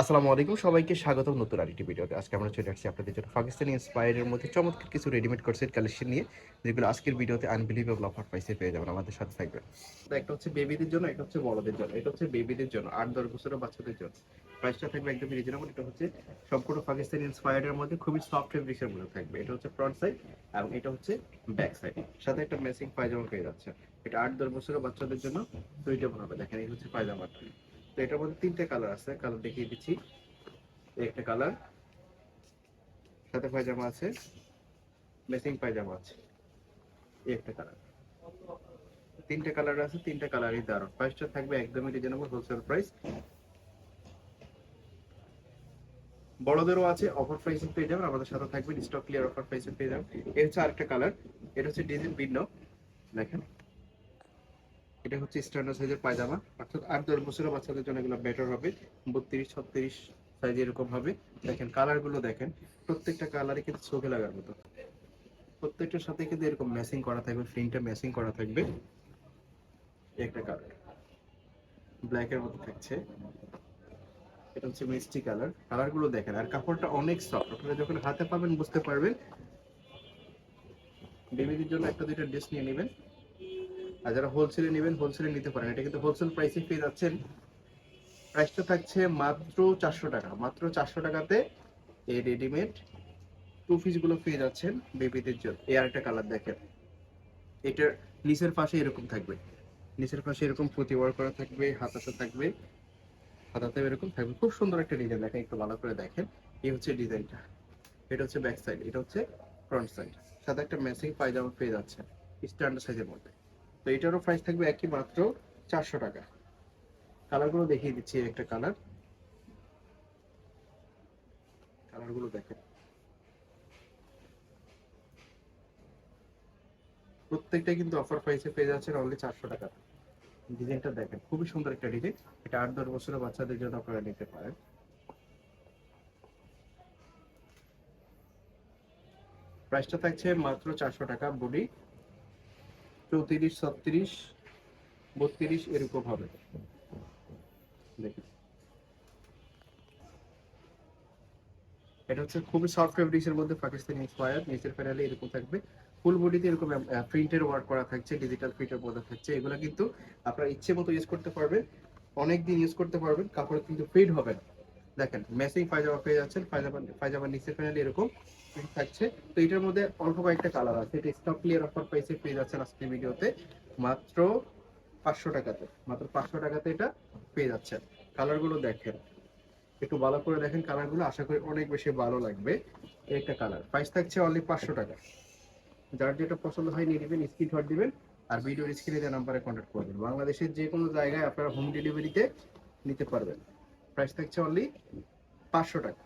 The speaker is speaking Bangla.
আসসালামু আলাইকুম। সবাইকে স্বাগত নতুন আরেকটি ভিডিওতে। আজকে আমরা চলে আসছি আপনাদের জন্য পাকিস্তানি ইন্সপায়ারের মধ্যে চমৎকার কিছু রেডিমেড কোর্সের কালেকশন নিয়ে, যেগুলো আজকের ভিডিওতে আনবিলিভেবল অফার প্রাইসে পেয়ে যাবেন আমাদের সাথে থাকবে একটা হচ্ছে বেবিদের জন্য একটা হচ্ছে বড়দের জন্য, এটা হচ্ছে বেবিদের জন্য, আট দশ বছরের বাচ্চাদের জন্য। প্রাইসটা থাকবে একদম রিজনেবল এটা হচ্ছে সম্পূর্ণ পাকিস্তানি ইন্সপায়ারের মধ্যে খুবই সফট ফেব্রিক্সের মধ্যে থাকবে। এটা হচ্ছে ফ্রন্ট সাইড এবং এটা হচ্ছে ব্যাক সাইড সাথে একটা ম্যাচিং পায়জামা পেয়ে যাচ্ছে এটা আট দশ বছরের বাচ্চাদের জন্য সুইটেবল হবে। দেখেন, এই হচ্ছে পায়জামাটা তো এটার মধ্যে তিনটে কালার আছে। কালার দেখিয়ে দিচ্ছি। একটা কালার সাথে পায়জামা আছে ম্যাচিং পায়জামা আছে। একটা কালার তিনটে কালার আছে, তিনটে কালারই দারুণ। প্রাইসটা থাকবে একদমই রিজনেবল হোলসেল প্রাইস বড়দেরও আছে অফার প্রাইসে পেয়ে যাবেন। আমাদের সাথে থাকবে স্টক ক্লিয়ার অফার প্রাইসে পেয়ে যাবেন। এই হচ্ছে আরেকটা কালার এটা হচ্ছে ডিজাইন ভিন্ন। দেখেন। এটা হচ্ছে স্ট্যান্ডার্ড সাইজের পায়জামা। অর্থাৎ আট দশ বছরের বাচ্চাদের জন্য এগুলো বেটার হবে। বত্রিশ, ছত্রিশ সাইজ এরকম হবে। দেখেন কালারগুলো দেখেন, প্রত্যেকটা কালারই কিন্তু চোখে লাগার মতো। প্রত্যেকটার সাথে কিন্তু এরকম ম্যাচিং করা থাকবে প্রিন্টটা ম্যাচিং করা থাকবে। একটা কালার ব্ল্যাক এর মধ্যে থাকছে। এটা হচ্ছে মিষ্টি কালার কালারগুলো দেখেন, আর কাপড়টা অনেক সফট আপনারা যখন হাতে পাবেন, বুঝতে পারবেন। বেবিদের জন্য একটা দুইটা ড্রেস নিয়ে নেবেন। আর যারা হোলসেলে নেবেন হোলসেলে নিতে পারেন। এটা কিন্তু হোলসেল প্রাইসে পেয়ে যাচ্ছেন। প্রাইসটা থাকছে মাত্র চারশো টাকা। মাত্র চারশো টাকাতে এই রেডিমেড টু পিসগুলো পেয়ে যাচ্ছেন বেবিদের জন্য। এই আরেকটা কালার দেখেন। এটার নিচের পাশে এরকম থাকবে। নিচের পাশে এরকম ওয়ার করা থাকবে, হাতাতে থাকবে। হাতাতে এরকম থাকবে। খুব সুন্দর একটা ডিজাইন দেখেন, একটু ভালো করে দেখেন। এই হচ্ছে ডিজাইনটা এটা হচ্ছে ব্যাক সাইড এটা হচ্ছে ফ্রন্ট সাইড সাথে একটা ম্যাচিং পায়জামা পেয়ে যাচ্ছে স্ট্যান্ডার্ড সাইজের মধ্যে। তো এটারও প্রাইস থাকবে একই মাত্র চারশো টাকা। কালারগুলো দেখিয়ে দিচ্ছি একটা কালার কালারগুলো দেখেন। প্রত্যেকটা কিন্তু অফার প্রাইসে পেয়ে যাচ্ছেন অনলি চারশো টাকা। ডিজাইনটা দেখেন, খুবই সুন্দর একটা ডিজাইন এটা আট দশ বছরের বাচ্চাদের জন্য আপনারা নিতে পারেন। প্রাইসটা থাকছে মাত্র চারশো টাকা বডি চৌত্রিশ, ছত্রিশ, বত্রিশ এরকম হবে। এটা হচ্ছে খুবই সফট ফেব্রিক্স এর মধ্যে পাকিস্তানি ইন্সপায়ার নিচের প্যানেলে এরকম থাকবে। ফুল বডিতে এরকম প্রিন্টের ওয়ার্ক করা থাকছে ডিজিটাল প্রিন্টের মধ্যে থাকছে। এগুলো কিন্তু আপনার ইচ্ছে মতো ইউজ করতে পারবেন অনেক দিন ইউজ করতে পারবেন, কাপড় কিন্তু ফেড হবে না। দেখেন ম্যাচিং পায়জামা পেয়ে যাচ্ছেন, পায়জামা, পায়জামার নিচের প্যানেলে এরকম। Print থাকছে। তো এটার মধ্যে অল্প কয়েকটা কালার আছে। এটা স্টক ক্লিয়ার অফার প্রাইসে পেয়ে যাচ্ছেন আজকের ভিডিওতে। মাত্র পাঁচশো টাকাতে। মাত্র পাঁচশো টাকাতে এটা পেয়ে যাচ্ছেন। কালারগুলো দেখেন। একটু ভালো করে দেখেন কালারগুলো আশা করি অনেক বেশি ভালো লাগবে একটা কালার প্রাইস থাকছে অনলি পাঁচশো টাকা। যার যেটা পছন্দ হয় নিয়ে নেবেন স্ক্রিনশট দিবেন আর ভিডিওর স্ক্রিনে দেওয়া নাম্বারে কন্ট্যাক্ট করবেন বাংলাদেশের যে কোনো জায়গায় আপনারা হোম ডেলিভারিতে নিতে পারবেন। প্রাইস থাকছে অনলি পাঁচশো টাকা।